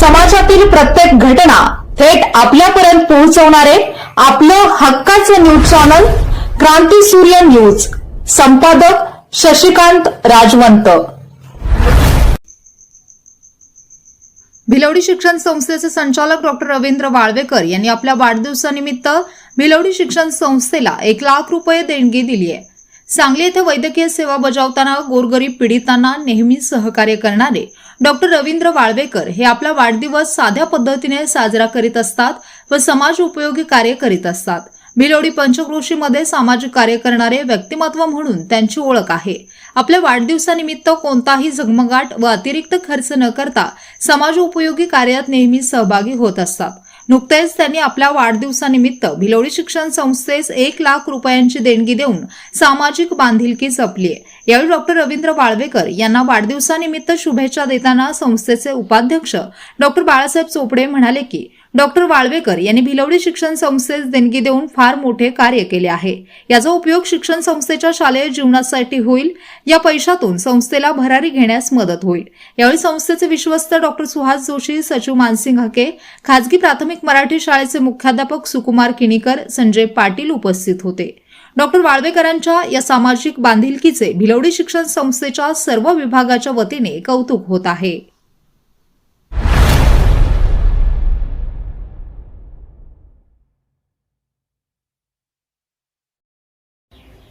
समाजातील प्रत्येक घटना थेट आपल्यापर्यंत पोहोचवणारे आपलं हक्काचं न्यूज चॅनल क्रांती सूर्य न्यूज. संपादक शशिकांत राजवंत. भिलवडी शिक्षण संस्थेचे संचालक डॉक्टर रवींद्र वाळवेकर यांनी आपल्या वाढदिवसानिमित्त भिलवडी शिक्षण संस्थेला एक लाख रुपये देणगी दिली आहे सांगली येथे वैद्यकीय सेवा बजावताना गोरगरीब पीडितांना नेहमी सहकार्य करणारे डॉक्टर रवींद्र वाळवेकर हे आपला वाढदिवस साध्या पद्धतीने साजरा करीत असतात व समाज उपयोगी कार्य करीत असतात. भिलोडी पंचक्रोशीमध्ये सामाजिक कार्य करणारे व्यक्तिमत्व म्हणून त्यांची ओळख आहे. आपल्या वाढदिवसानिमित्त कोणताही झगमगाट व अतिरिक्त खर्च न करता समाज उपयोगी कार्यात नेहमी सहभागी होत असतात. नुकतेच त्यांनी आपल्या वाढदिवसानिमित्त भिलोडी शिक्षण संस्थेस एक लाख रुपयांची देणगी देऊन सामाजिक बांधिलकी जपली आहे यावेळी डॉक्टर रवींद्र वाळवेकर यांना वाढदिवसानिमित्त शुभेच्छा देताना संस्थेचे उपाध्यक्ष डॉक्टर बाळासाहेब चोपडे म्हणाले की डॉक्टर वाळवेकर यांनी भिलवडी शिक्षण संस्थेस देणगी देऊन फार मोठे कार्य केले आहे. याचा उपयोग शिक्षण संस्थेच्या शालेय जीवनासाठी होईल. या पैशातून संस्थेला भरारी घेण्यास मदत होईल. यावेळी संस्थेचे विश्वस्त डॉक्टर सुहास जोशी सचिव मानसिंग हके खाजगी प्राथमिक मराठी शाळेचे मुख्याध्यापक सुकुमार किणीकर संजय पाटील उपस्थित होते. डॉक्टर वाळवेकरांच्या या सामाजिक बांधिलकीचे भिलवडी शिक्षण संस्थेच्या सर्व विभागाच्या वतीने कौतुक होत आहे.